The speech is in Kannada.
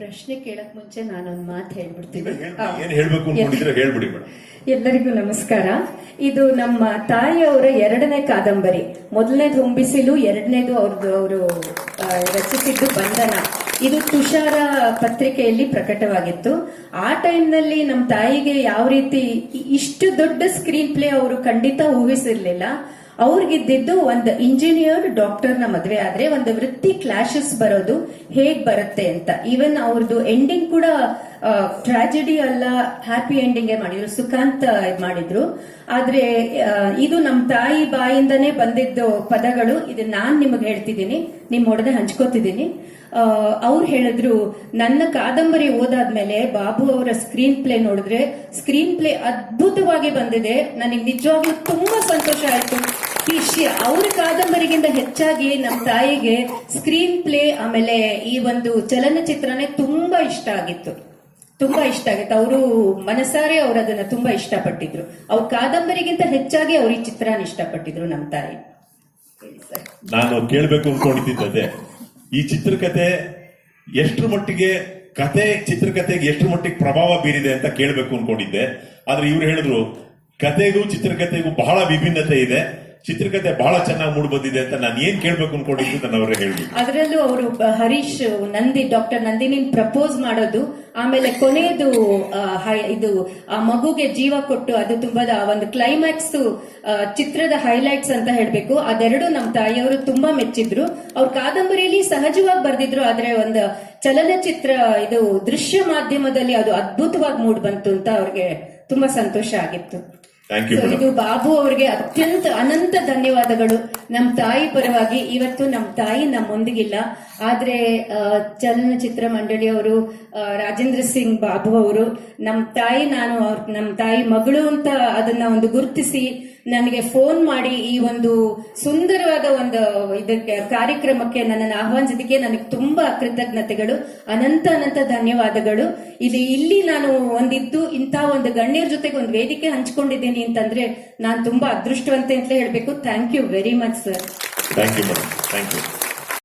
ಪ್ರಶ್ನೆ ಕೇಳಕ್ ಮುಂಚೆ ನಾನೊಂದು ಮಾತು ಹೇಳ್ಬಿಡ್ತೀನಿ. ಏನ್ ಹೇಳ್ಬೇಕು ಅನ್ಕೊಂಡಿದ್ರೆ ಹೇಳ್ಬಿಡಿ ಮೇಡಮ್ ಎಲ್ಲರಿಗೂ ನಮಸ್ಕಾರ. ಇದು ನಮ್ಮ ತಾಯಿಯವರ ಎರಡನೇ ಕಾದಂಬರಿ. ಮೊದಲನೇದು ಹೊಂಬಿಸಿಲು ಎರಡನೇದು ಅವ್ರದ್ದು ಅವರು ರಚಿಸಿದ್ದು ಬಂಧನ. ಇದು ತುಷಾರ ಪತ್ರಿಕೆಯಲ್ಲಿ ಪ್ರಕಟವಾಗಿತ್ತು. ಆ ಟೈಮ್ನಲ್ಲಿ ನಮ್ಮ ತಾಯಿಗೆ ಯಾವ ರೀತಿ ಇಷ್ಟು ದೊಡ್ಡ ಸ್ಕ್ರೀನ್ ಪ್ಲೇ ಅವರು ಖಂಡಿತ ಊಹಿಸಿರ್ಲಿಲ್ಲ. ಅವ್ರಿಗಿದ್ದಿದ್ದು ಒಂದು ಇಂಜಿನಿಯರ್ ಡಾಕ್ಟರ್ನ ಮದುವೆ ಆದ್ರೆ ಒಂದು ವೃತ್ತಿ ಕ್ಲಾಶಸ್ ಬರೋದು ಹೇಗ್ ಬರುತ್ತೆ ಅಂತ. ಈವನ್ ಅವ್ರದ್ದು ಎಂಡಿಂಗ್ ಕೂಡ ಟ್ರಾಜಿಡಿ ಅಲ್ಲ ಹ್ಯಾಪಿ ಎಂಡಿಂಗ್ ಮಾಡಿದ್ರು, ಸುಖಾಂತ್ ಇದ್ ಮಾಡಿದ್ರು. ಆದ್ರೆ ಇದು ನಮ್ಮ ತಾಯಿ ಬಾಯಿಂದನೇ ಬಂದಿದ್ದು ಪದಗಳು, ಇದು ನಾನ್ ನಿಮಗೆ ಹೇಳ್ತಿದ್ದೀನಿ, ನಿಮ್ ಒಡನೆ ಹಂಚ್ಕೋತಿದ್ದೀನಿ. ಅವ್ರು ಹೇಳಿದ್ರು, ನನ್ನ ಕಾದಂಬರಿ ಓದಾದ್ಮೇಲೆ ಬಾಬು ಅವರ ಸ್ಕ್ರೀನ್ ಪ್ಲೇ ನೋಡಿದ್ರೆ ಸ್ಕ್ರೀನ್ ಪ್ಲೇ ಅದ್ಭುತವಾಗಿ ಬಂದಿದೆ, ನನಗೆ ನಿಜವಾಗ್ಲೂ ತುಂಬಾ ಸಂತೋಷ ಆಯ್ತು. ಶಿ- ಅವ್ರ ಕಾದಂಬರಿಗಿಂತ ಹೆಚ್ಚಾಗಿ ನಮ್ಮ ತಾಯಿಗೆ ಸ್ಕ್ರೀನ್ ಪ್ಲೇ ಆಮೇಲೆ ಈ ಒಂದು ಚಲನಚಿತ್ರನೇ ತುಂಬಾ ಇಷ್ಟ ಆಗಿತ್ತು. ತುಂಬಾ ಇಷ್ಟ ಆಗುತ್ತೆ. ಅವರು ಮನಸಾರೆ ಅವರು ಅದನ್ನ ತುಂಬಾ ಇಷ್ಟಪಟ್ಟಿದ್ರು. ಅವ್ರ ಕಾದಂಬರಿಗಿಂತ ಹೆಚ್ಚಾಗಿ ಅವ್ರ ಈ ಚಿತ್ರನ ಇಷ್ಟಪಟ್ಟಿದ್ರು ನಮ್ಮ ತಾಯಿ. ನಾನು ಕೇಳಬೇಕು ಅನ್ಕೊಂಡಿದ್ದೆ ಈ ಚಿತ್ರಕತೆ ಎಷ್ಟು ಮಟ್ಟಿಗೆ ಕತೆ ಚಿತ್ರಕಥೆಗೆ ಎಷ್ಟು ಮಟ್ಟಿಗೆ ಪ್ರಭಾವ ಬೀರಿದೆ ಅಂತ ಕೇಳಬೇಕು ಅನ್ಕೊಂಡಿದ್ದೆ. ಆದ್ರೆ ಇವ್ರು ಹೇಳಿದ್ರು, ಕತೆಗೂ ಚಿತ್ರಕಥೆಗೂ ಬಹಳ ವಿಭಿನ್ನತೆ ಇದೆ. ಚಿತ್ರಕಥೆ ಬಹಳ ಚೆನ್ನಾಗಿ ಮೂಡ್ ಬಂದಿದೆ ಅಂತ ನಾನು ಏನ್ ಕೇಳ್ಬೇಕು ಅನ್ಕೊಂಡಿದ್ದು ನನ್ನ ಅವರೇ ಹೇಳಿ ಅದರಲ್ಲೂ ಅವರು ಹರೀಶ್, ನಂದಿ, ಡಾಕ್ಟರ್ ನಂದಿನಿನ್ ಪ್ರಪೋಸ್ ಮಾಡೋದು, ಆಮೇಲೆ ಕೊನೆಯದು ಇದು, ಆ ಮಗುಗೆ ಜೀವ ಕೊಟ್ಟು ಅದು ತುಂಬಾ ಒಂದು ಕ್ಲೈಮ್ಯಾಕ್ಸ್ ಚಿತ್ರದ ಹೈಲೈಟ್ಸ್ ಅಂತ ಹೇಳ್ಬೇಕು. ಅದೆರಡು ನಮ್ಮ ತಾಯಿಯವರು ತುಂಬಾ ಮೆಚ್ಚಿದ್ರು. ಅವ್ರ ಕಾದಂಬರಿಯಲ್ಲಿ ಸಹಜವಾಗಿ ಬರ್ದಿದ್ರು, ಆದ್ರೆ ಒಂದು ಚಲನಚಿತ್ರ, ಇದು ದೃಶ್ಯ ಮಾಧ್ಯಮದಲ್ಲಿ ಅದು ಅದ್ಭುತವಾಗಿ ಮೂಡ್ ಬಂತು ಅಂತ ಅವ್ರಿಗೆ ತುಂಬಾ ಸಂತೋಷ ಆಗಿತ್ತು. ಇದು ಬಾಬು ಅವರಿಗೆ ಅತ್ಯಂತ ಅನಂತ ಧನ್ಯವಾದಗಳು. ನಮ್ಮ ತಾಯಿ ಪರವಾಗಿ ಇವತ್ತು ನಮ್ಮ ತಾಯಿ ನಮ್ಮೊಂದಿಗಿಲ್ಲ ಆದ್ರೆ ಚಲನಚಿತ್ರ ಮಂಡಳಿಯವರು ಅವರು ರಾಜೇಂದ್ರ ಸಿಂಗ್ ಬಾಬು ಅವರು ನಮ್ಮ ತಾಯಿ ನಾನು ನಮ್ಮ ತಾಯಿ ಮಗಳು ಅಂತ ಅದನ್ನ ಒಂದು ಗುರುತಿಸಿ ನನಗೆ ಫೋನ್ ಮಾಡಿ ಈ ಒಂದು ಸುಂದರವಾದ ಒಂದು ಇದಕ್ಕೆ ಕಾರ್ಯಕ್ರಮಕ್ಕೆ ನನ್ನನ್ನು ಆಹ್ವಾನಿಸಿದಕ್ಕೆ ನನಗೆ ತುಂಬಾ ಕೃತಜ್ಞತೆಗಳು ಅನಂತ ಅನಂತ ಧನ್ಯವಾದಗಳು. ಇಲ್ಲಿ ಇಲ್ಲಿ ನಾನು ಒಂದಿದ್ದು ಇಂಥ ಒಂದು ಗಣ್ಯರ ಜೊತೆಗೆ ಒಂದು ವೇದಿಕೆ ಹಂಚ್ಕೊಂಡಿದ್ದೀನಿ ಅಂತಂದ್ರೆ ನಾನು ತುಂಬಾ ಅದೃಷ್ಟವಂತೆ ಅಂತಲೇ ಹೇಳ್ಬೇಕು. Thank you very much sir thank you thank you